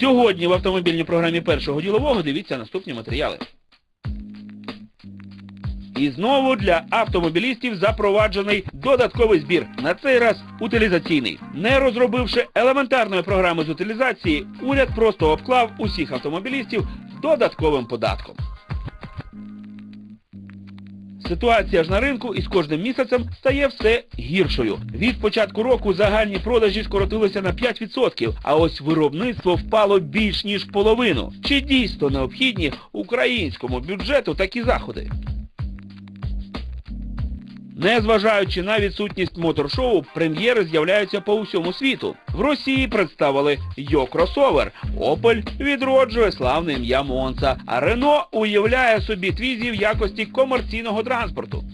Сьогодні в автомобільній програмі першого ділового дивіться наступні матеріали. І знову для автомобілістів запроваджений додатковий збір. На цей раз утилізаційний. Не розробивши елементарної програми з утилізації, уряд просто обклав усіх автомобілістів додатковим податком. Ситуація ж на ринку із кожним місяцем стає все гіршою. Від початку року загальні продажі скоротилися на 5%, а ось виробництво впало більш ніж половину. Чи дійсно необхідні українському бюджету такі заходи? Незважаючи на відсутність моторшоу, прем'єри з'являються по усьому світу. В Росії представили Йо кросовер, Опель відроджує славне ім'я Монца, а Рено уявляє собі твізі в якості комерційного транспорту.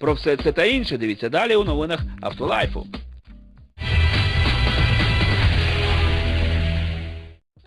Про все це та інше дивіться далі у новинах Автолайфу.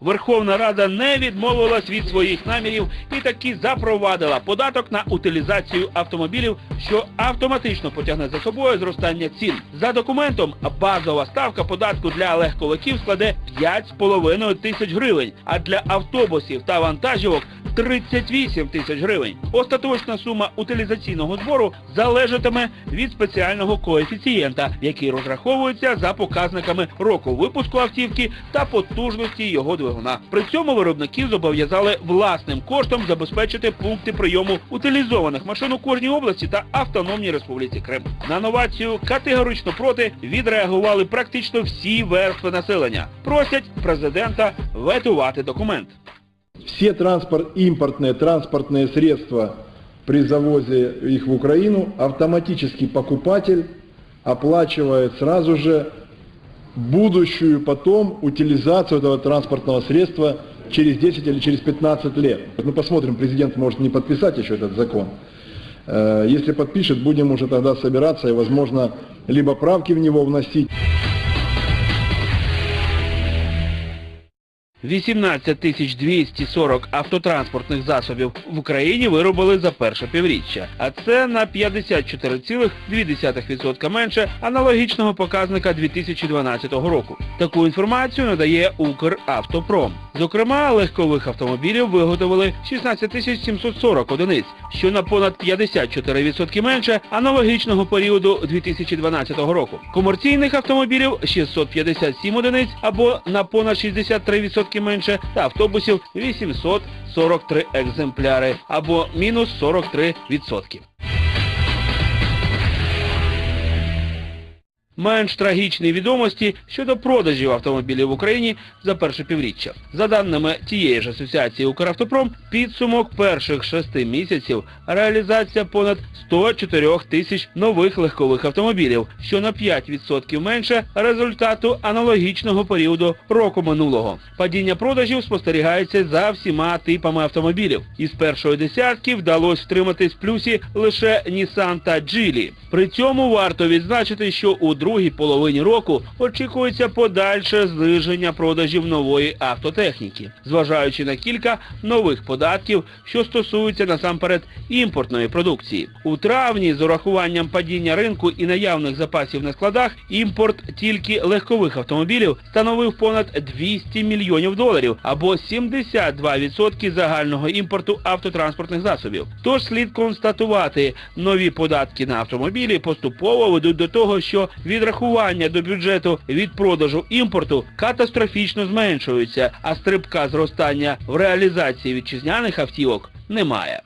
Верховна Рада не відмовилась від своїх намірів і таки запровадила податок на утилізацію автомобілів, що автоматично потягне за собою зростання цін. За документом базова ставка податку для легковиків складе 5,5 тисяч гривень, а для автобусів та вантажівок 38 тисяч гривень. Остаточна сума утилізаційного збору залежатиме від спеціального коефіцієнта, який розраховується за показниками року випуску автівки та потужності його двигуна. При цьому виробники зобов'язали власним коштом забезпечити пункти прийому утилізованих машин у кожній області та Автономній Республіці Крим. На новацію категорично проти відреагували практично всі верстви населення. Просять президента ветувати документ. Все транспорт, импортные транспортные средства при завозе их в Украину автоматически покупатель оплачивает сразу же будущую потом утилизацию этого транспортного средства через 10 или через 15 лет. Ну посмотрим, президент может не подписать еще этот закон. Э, Если подпишет, будем уже тогда собираться и, возможно, либо правки в него вносить. 18 тисяч 240 автотранспортних засобів в Україні виробили за перше півріччя, а це на 54,2% менше аналогічного показника 2012 року. Таку інформацію надає Укравтопром. Зокрема, легкових автомобілів виготовили 16 тисяч 740 одиниць, що на понад 54% менше аналогічного періоду 2012 року. Комерційних автомобілів 657 одиниць або на понад 63% менше та автобусів 843 екземпляри або мінус 43%. Менш трагічні відомості щодо продажів автомобілів в Україні за перше півріччя. За даними тієї ж асоціації Укравтопром, підсумок перших шести місяців реалізація понад 104 тисяч нових легкових автомобілів, що на 5% менше результату аналогічного періоду року минулого. Падіння продажів спостерігається за всіма типами автомобілів. Із першої десятки вдалося втриматись в плюсі лише Nissan та Geely. При цьому варто відзначити, що у другій половині року очікується подальше зниження продажів нової автотехніки, зважаючи на кілька нових податків, що стосуються насамперед імпортної продукції. У травні з урахуванням падіння ринку і наявних запасів на складах імпорт тільки легкових автомобілів становив понад 200 мільйонів доларів або 72% загального імпорту автотранспортних засобів. Тож слід констатувати, нові податки на автомобілі поступово ведуть до того, що відрахування до бюджету від продажу імпорту катастрофічно зменшуються, а стрибка зростання в реалізації вітчизняних автівок немає.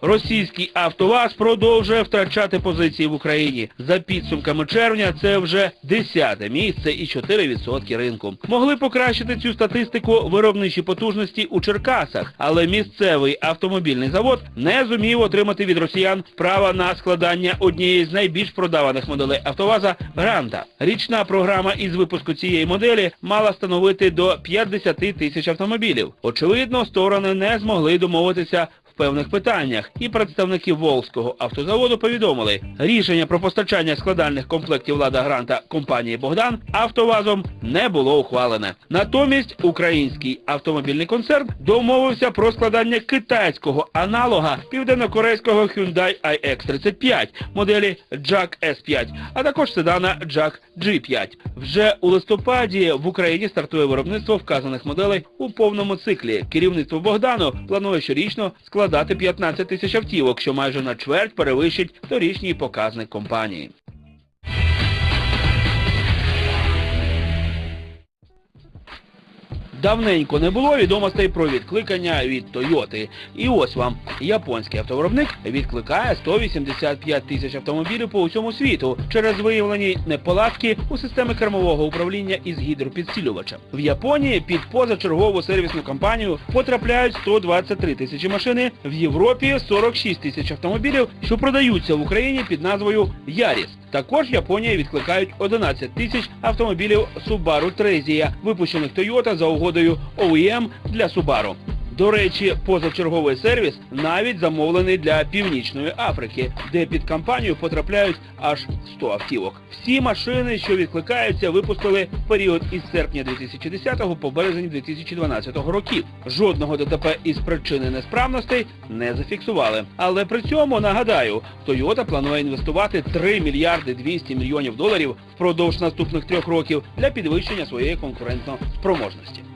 Російський АвтоВАЗ продовжує втрачати позиції в Україні. За підсумками червня це вже 10 місце і 4% ринку. Могли покращити цю статистику виробничі потужності у Черкасах, але місцевий автомобільний завод не зумів отримати від росіян право на складання однієї з найбільш продаваних моделей АвтоВАЗа Гранта. Річна програма із випуску цієї моделі мала становити до 50 тисяч автомобілів. Очевидно, сторони не змогли домовитися певних питаннях, і представники Волзького автозаводу повідомили, рішення про постачання складальних комплектів Лада Гранта компанії Богдан автовазом не було ухвалене. Натомість український автомобільний концерн домовився про складання китайського аналога південнокорейського Hyundai iX35 моделі Jack S5, а також седана Jack G5. Вже у листопаді в Україні стартує виробництво вказаних моделей у повному циклі. Керівництво Богдану планує щорічно складати 15 тисяч автівок, що майже на чверть перевищить торічній показник компанії. Давненько не було відомостей про відкликання від Тойоти. І ось вам японський автовиробник відкликає 185 тисяч автомобілів по усьому світу через виявлені неполадки у системи кермового управління із гідропідсилювачем. В Японії під позачергову сервісну кампанію потрапляють 123 тисячі машини, в Європі 46 тисяч автомобілів, що продаються в Україні під назвою Яріс. Також Японія відкликають 11 тисяч автомобілів Subaru Trezia, випущених Toyota за угодою OEM для Subaru. До речі, позачерговий сервіс навіть замовлений для Північної Африки, де під кампанію потрапляють аж 100 автівок. Всі машини, що відкликаються, випустили в період із серпня 2010 по березень 2012 років. Жодного ДТП із причини несправностей не зафіксували. Але при цьому нагадаю, Toyota планує інвестувати 3 мільярди 200 мільйонів доларів впродовж наступних трьох років для підвищення своєї конкурентно-спроможності.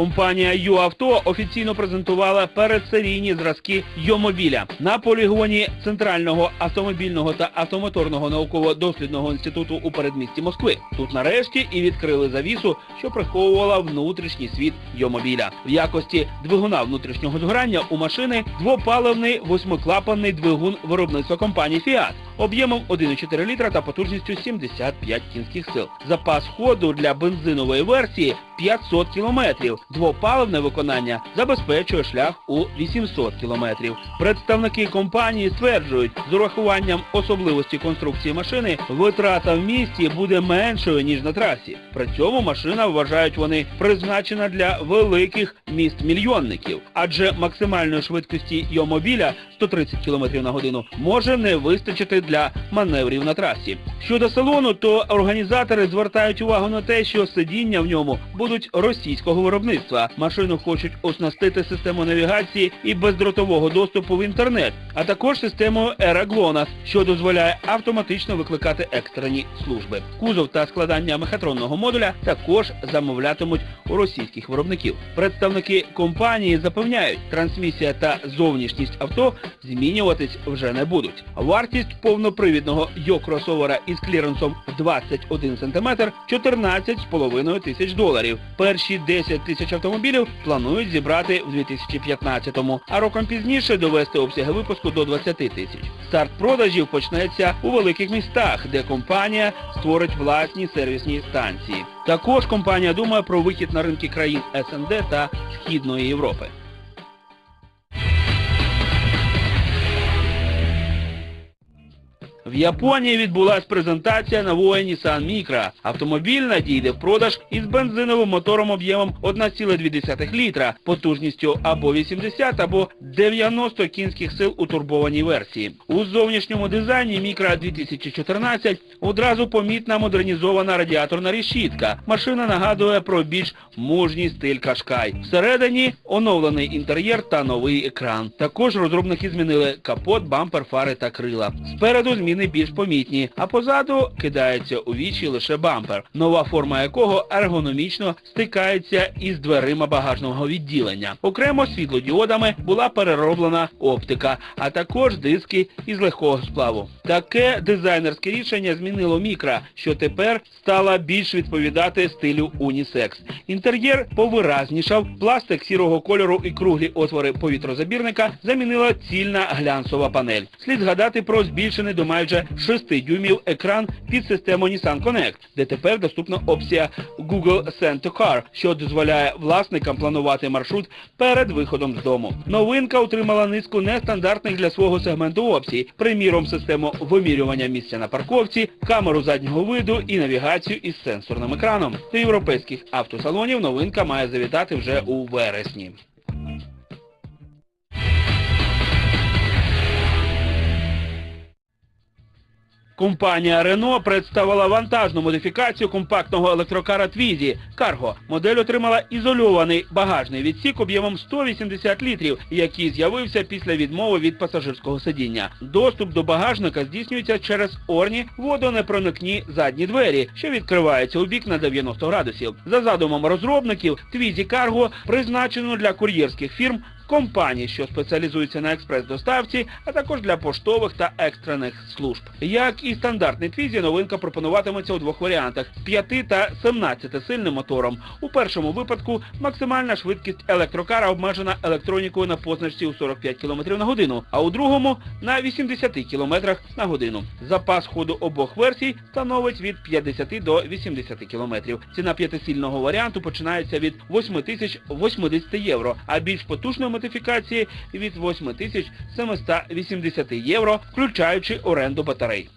Компанія ЮАВТО офіційно презентувала передсерійні зразки Йомобіля на полігоні Центрального автомобільного та автомоторного науково-дослідного інституту у передмісті Москви. Тут нарешті і відкрили завісу, що приховувала внутрішній світ Йомобіля. В якості двигуна внутрішнього згорання у машини двопаливний восьмиклапанний двигун виробництва компанії Fiat об'ємом 1,4 літра та потужністю 75 кінських сил. Запас ходу для бензинової версії 500 кілометрів. Двопаливне виконання забезпечує шлях у 800 кілометрів. Представники компанії стверджують, з урахуванням особливості конструкції машини витрата в місті буде меншою, ніж на трасі. При цьому машина, вважають вони, призначена для великих міст-мільйонників, адже максимальної швидкості йомобіля 130 км на годину може не вистачити для маневрів на трасі. Щодо салону, то організатори звертають увагу на те, що сидіння в ньому будуть російського виробництва. Машину хочуть оснастити системою навігації і бездротового доступу в інтернет, а також системою GLONASS, що дозволяє автоматично викликати екстрені служби. Кузов та складання мехатронного модуля також замовлятимуть у російських виробників. Представники компанії запевняють, трансмісія та зовнішність авто змінюватись вже не будуть. Вартість повнопривідного йо-кросовера із кліренсом в 21 см 14,5 тисяч доларів. Перші 10 тисяч автомобілів планують зібрати в 2015-му, а роком пізніше довести обсяги випуску до 20 тисяч. Старт продажів почнеться у великих містах, де компанія створить власні сервісні станції. Також компанія думає про вихід на ринки країн СНД та Східної Європи. В Японії відбулась презентація нового Nissan Micra. Автомобіль надійде в продаж із бензиновим мотором об'ємом 1,2 літра, потужністю або 80, або 90 кінських сил у турбованій версії. У зовнішньому дизайні Micra 2014 одразу помітна модернізована радіаторна решітка. Машина нагадує про більш мужній стиль Кашкай. Всередині оновлений інтер'єр та новий екран. Також розробники змінили капот, бампер, фари та крила. Спереду зміни більш помітні, а позаду кидається у вічі лише бампер, нова форма якого ергономічно стикається із дверима багажного відділення. Окремо світлодіодами була перероблена оптика, а також диски із легкого сплаву. Таке дизайнерське рішення змінило мікра, що тепер стала більш відповідати стилю унісекс. Інтер'єр повиразнішав, пластик сірого кольору і круглі отвори повітрозабірника замінила цільна глянцова панель. Слід згадати про збільшений до майже майже 6 дюймів екран під систему Nissan Connect, де тепер доступна опція Google Send to Car, що дозволяє власникам планувати маршрут перед виходом з дому. Новинка отримала низку нестандартних для свого сегменту опцій, приміром систему вимірювання місця на парковці, камеру заднього виду і навігацію із сенсорним екраном. До європейських автосалонів новинка має завітати вже у вересні. Компанія Renault представила вантажну модифікацію компактного електрокара Twizy Cargo. Модель отримала ізольований багажний відсік об'ємом 180 літрів, який з'явився після відмови від пасажирського сидіння. Доступ до багажника здійснюється через орні водонепроникні задні двері, що відкриваються у бік на 90 градусів. За задумом розробників, Twizy Cargo призначено для кур'єрських фірм компаній, що спеціалізуються на експрес-доставці, а також для поштових та екстрених служб. Як і стандартний твізі, новинка пропонуватиметься у двох варіантах з 5 та 17 сильним мотором. У першому випадку максимальна швидкість електрокара обмежена електронікою на позначці у 45 км на годину, а у другому на 80 км на годину. Запас ходу обох версій становить від 50 до 80 км. Ціна п'ятисильного варіанту починається від 8080 євро, а більш потужної модифікації від 8780 євро, включаючи оренду батарей.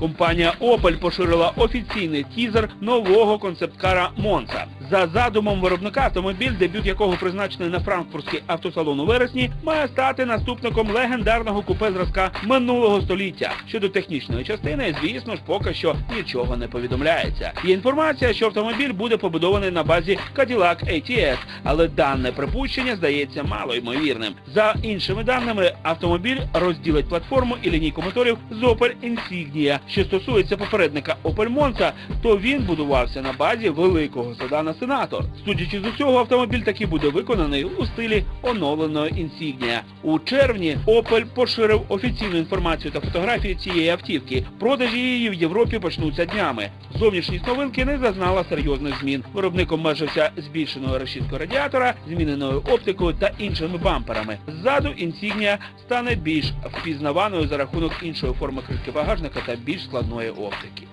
Компанія Opel поширила офіційний тізер нового концепткара Monza. За задумом виробника автомобіль, дебют якого призначений на франкфуртський автосалон у вересні, має стати наступником легендарного купе зразка минулого століття. Щодо технічної частини, звісно ж, поки що нічого не повідомляється. Є інформація, що автомобіль буде побудований на базі Cadillac ATS, але дане припущення здається мало ймовірним. За іншими даними, автомобіль розділить платформу і лінійку моторів з Opel Insignia. Що стосується попередника Monza, то він будувався на базі великого седана Сенатор. Судячи з усього, автомобіль таки буде виконаний у стилі оновленого Insignia. У червні Opel поширив офіційну інформацію та фотографії цієї автівки. Продажі її в Європі почнуться днями. Зовнішність новинки не зазнала серйозних змін. Виробник обмежився збільшеною решіткою радіатора, зміненою оптикою та іншими бамперами. Ззаду Insignia стане більш впізнаваною за рахунок іншої форми кришки багажника та більш складної оптики.